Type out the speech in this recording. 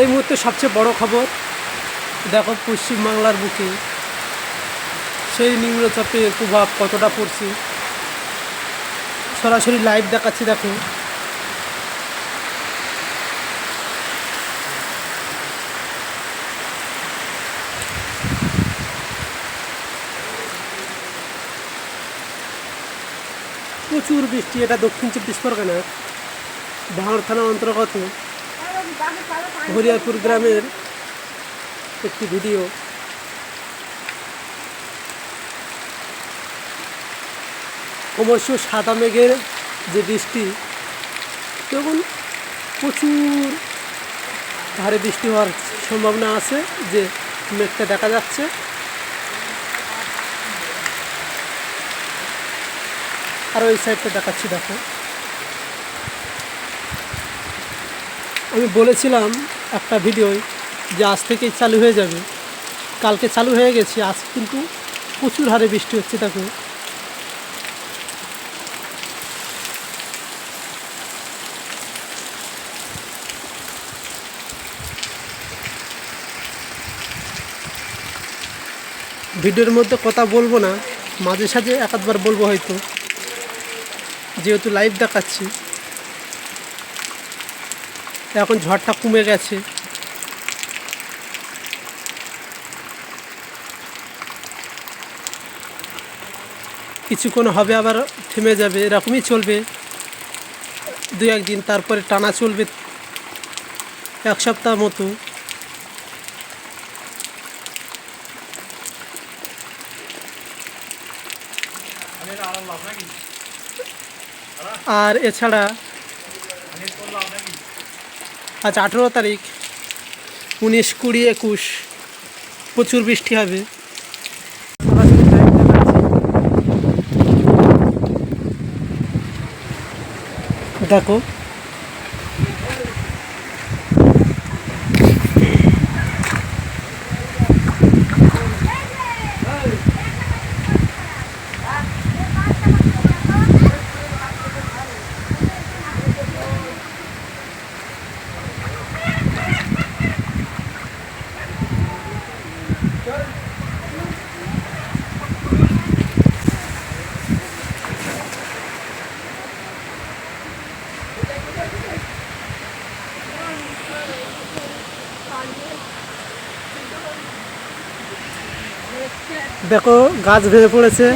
এই মুহূর্তে সবচেয়ে বড় খবর, দেখো পশ্চিমবাংলার বুকে। সেই নিম্নচাপের প্রভাব কতটা পড়ছে? সরাসরি লাইভ দেখাচ্ছি, দেখো। প্রচুর বৃষ্টি, এটা দক্ষিণ চব্বিশ পরগনার। ভাঙড় থানা অন্তর্গত হরিয়ারপুর গ্রামের একটি ভিডিও। ক্রমশ সাদা মেঘের যে বৃষ্টি তখন প্রচুর ভারী বৃষ্টি হওয়ার সম্ভাবনা আছে যে মেঘটা দেখা যাচ্ছে। আর ওই সাইডটা দেখাচ্ছি, দেখো। আমি বলেছিলাম একটা ভিডিও যে আজ থেকেই চালু হয়ে যাবে। কালকে চালু হয়ে গেছে, আজ কিন্তু প্রচুর হারে বৃষ্টি হচ্ছে তাকে ভিডিওর মধ্যে কথা বলব না, মাঝে সাঝে এক বলব হয়তো। যেহেতু লাইভ দেখাচ্ছি। এখন ঝড়টা কমে গেছে। কিছুক্ষণ হবে আবার থেমে যাবে, এরকমই চলবে। দু একদিন, তারপরে টানা চলবে এক সপ্তাহ মতো। আর এছাড়া আজ আঠেরো তারিখ উনিশ কুড়ি একুশ প্রচুর বৃষ্টি হবে। দেখো দেখো গাছ ভেঙে পড়েছে।